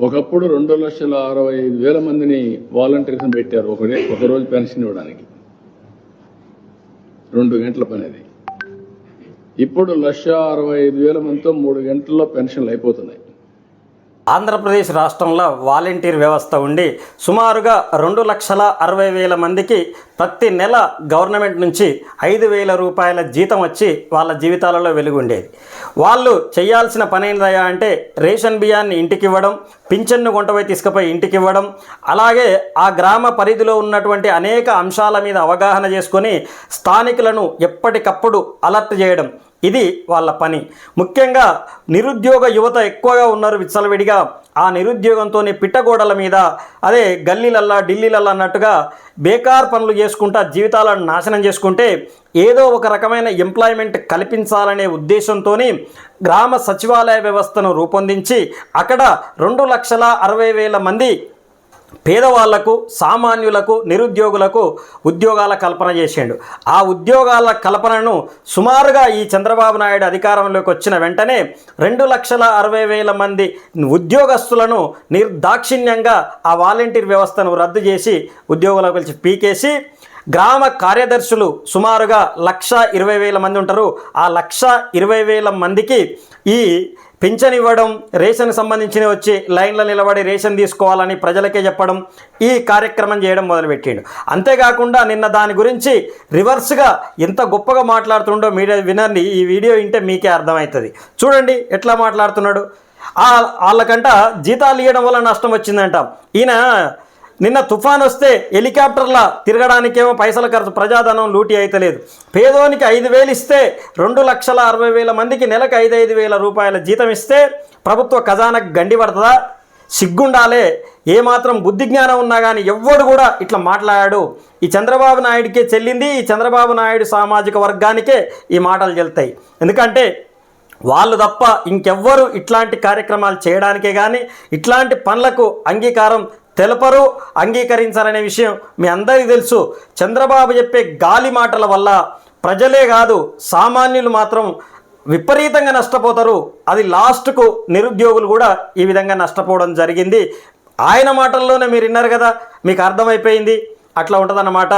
ఒకప్పుడు రెండు లక్షల అరవై ఐదు వేల మందిని వాలంటీర్స్ పెట్టారు. ఒకడే ఒకరోజు పెన్షన్ ఇవ్వడానికి. రెండు గంటల పని అది. ఇప్పుడు లక్ష అరవై ఐదు వేల మందితో మూడు గంటల్లో పెన్షన్లు అయిపోతున్నాయి. ఆంధ్రప్రదేశ్ రాష్ట్రంలో వాలంటీర్ వ్యవస్థ ఉండి సుమారుగా రెండు లక్షల అరవై వేల మందికి ప్రతి నెల గవర్నమెంట్ నుంచి ఐదు వేల రూపాయల జీతం వచ్చి వాళ్ళ జీవితాలలో వెలుగుండేది. వాళ్ళు చేయాల్సిన పని ఏందయ్యా అంటే రేషన్ బియ్యాన్ని ఇంటికి ఇవ్వడం పింఛన్ను కొంటపోయి తీసుకుపోయి ఇంటికి ఇవ్వడం అలాగే ఆ గ్రామ పరిధిలో ఉన్నటువంటి అనేక అంశాల మీద అవగాహన చేసుకొని స్థానికులను ఎప్పటికప్పుడు అలర్ట్ చేయడం ఇది వాళ్ళ పని. ముఖ్యంగా నిరుద్యోగ యువత ఎక్కువగా ఉన్నారు విచ్చలవిడిగా. ఆ నిరుద్యోగంతోనే పిట్టగోడల మీద అదే గల్లీలల్లా ఢిల్లీలల్లా అన్నట్టుగా బేకార్ పనులు చేసుకుంటా జీవితాలను నాశనం చేసుకుంటే ఏదో ఒక రకమైన ఎంప్లాయ్మెంట్ కల్పించాలనే ఉద్దేశంతో గ్రామ సచివాలయ వ్యవస్థను రూపొందించి అక్కడ రెండు లక్షల అరవై వేల మంది పేదవాళ్ళకు సామాన్యులకు నిరుద్యోగులకు ఉద్యోగాల కల్పన చేసిండు. ఆ ఉద్యోగాల కల్పనను సుమారుగా ఈ చంద్రబాబు నాయుడు అధికారంలోకి వచ్చిన వెంటనే రెండు లక్షల అరవై వేల మంది ఉద్యోగస్తులను నిర్దాక్షిణ్యంగా ఆ వాలంటీర్ వ్యవస్థను రద్దు చేసి ఉద్యోగులకు పిలిచి పీకేసి గ్రామ కార్యదర్శులు సుమారుగా లక్ష ఇరవై వేల మంది ఉంటారు. ఆ లక్ష ఇరవై వేల మందికి ఈ పింఛన్ ఇవ్వడం రేషన్ సంబంధించిన వచ్చి లైన్లో నిలబడి రేషన్ తీసుకోవాలని ప్రజలకే చెప్పడం ఈ కార్యక్రమం చేయడం మొదలుపెట్టిండు. అంతేకాకుండా నిన్న దాని గురించి రివర్స్గా ఎంత గొప్పగా మాట్లాడుతుండో మీడియా వినండి ఈ వీడియో వింటే మీకే అర్థమవుతుంది. చూడండి ఎట్లా మాట్లాడుతున్నాడు. వాళ్ళకంట జీతాలు ఇవ్వడం వల్ల నష్టం వచ్చిందంట. ఈయన నిన్న తుఫాన్ వస్తే హెలికాప్టర్ల తిరగడానికేమో పైసల ఖర్చు ప్రజాధనం లూటీ అయితలేదు. పేదోనికి ఐదు వేలు ఇస్తే రెండు లక్షల అరవై వేల మందికి నెలకు ఐదు ఐదు వేల రూపాయల జీతం ఇస్తే ప్రభుత్వ ఖజానాకు గండి పడుతుందా? సిగ్గుండాలే. ఏమాత్రం బుద్ధి జ్ఞానం ఉన్నా కానీ ఎవ్వడు కూడా ఇట్లా మాట్లాడాడు ఈ చంద్రబాబు నాయుడికే చెల్లింది ఈ చంద్రబాబు నాయుడు సామాజిక వర్గానికే ఈ మాటలు చెల్తాయి. ఎందుకంటే వాళ్ళు తప్ప ఇంకెవ్వరు ఇట్లాంటి కార్యక్రమాలు చేయడానికే కానీ ఇట్లాంటి పనులకు అంగీకారం తెలపరు అంగీకరించాలనే విషయం మీ అందరికీ తెలుసు. చంద్రబాబు చెప్పే గాలి మాటల వల్ల ప్రజలే కాదు సామాన్యులు మాత్రం విపరీతంగా నష్టపోతారు. అది లాస్ట్కు నిరుద్యోగులు కూడా ఈ విధంగా నష్టపోవడం జరిగింది. ఆయన మాటల్లోనే మీరు విన్నారు కదా మీకు అర్థమైపోయింది. అట్లా ఉంటుందన్నమాట.